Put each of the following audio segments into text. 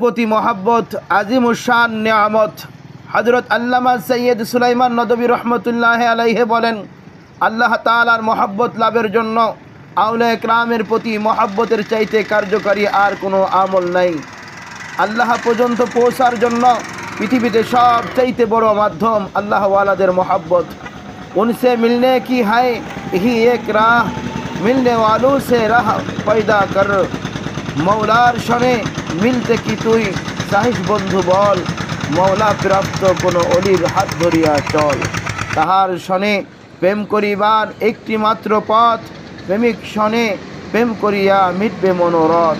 প্রতি মহাব্বত, আজিমুসান, নিয়ামত। হজরত আল্লামা সৈয়দ সুলাইমান নদবী রহমতুল্লাহ আলাইহে বলেন, আল্লাহ তালার মহাব্বত লাভের জন্য আউলা একরামের প্রতি মহাব্বতের চাইতে কার্যকারী আর কোনো আমল নাই। আল্লাহ পর্যন্ত পৌঁছার জন্য পৃথিবীতে সব চাইতে বড় মাধ্যম আল্লাহওয়ালাদের মহাব্বত। উনসে মিলনে কি হায় হি এক রাহ, মিলনে ওয়ালু সে রাহ, পয়দা কর। মৌলার শনে মিলতে কি তুই? সাহিস বন্ধু বল মৌলা প্রাপ্ত কোনো অলির হাত ধরিয়া চল। তাহার শনে প্রেম করিবার একটি মাত্র পথ, প্রেমিক শনে প্রেম করিয়া মিটবে মনোরথ।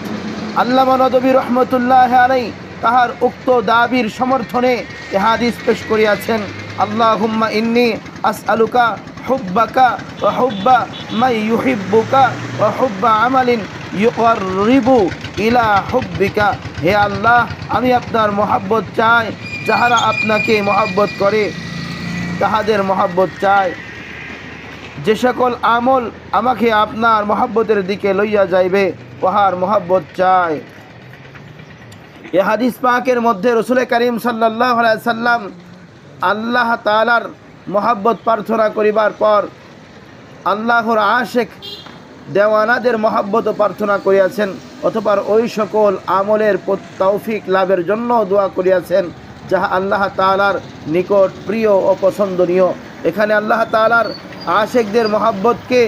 আল্লামা নদবী রহমতুল্লাহ আলাই তাহার উক্ত দাবির সমর্থনে এ হাদিস পেশ করিয়াছেন আল্লাহ হুম্মা ইন্নি আস আলুকা হুব্বাকা ও হুব্বা মাই ইউহিব্বুকা ও হুব্বা আমালিন ইলা হুব্বিকা। হে আল্লাহ, আমি আপনার মহাব্বত চাই, যাহারা আপনাকে মহাব্বত করে, তাহাদের মহাব্বত চাই। যে সকল আমল আমাকে আপনার মহাব্বতের দিকে লইয়া যাইবে, উহার মহাব্বত চাই। এ হাদিস পাকের মধ্যে রসুল করিম সাল্লাহ সাল্লাম আল্লাহ তালার মহাব্বত প্রার্থনা করিবার পর আল্লাহর আশেক দেওয়ানাদের মহাব্বত প্রার্থনা করিয়াছেন, অথবা ওই সকল আমলের তৌফিক লাভের জন্য দোয়া করিয়াছেন, যাহা আল্লাহ তালার নিকট প্রিয় ও পছন্দনীয়। এখানে আল্লাহ তালার আশেকদের মহাব্বতকে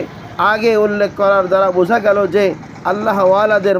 আগে উল্লেখ করার দ্বারা বোঝা গেল যে আল্লাহওয়ালাদের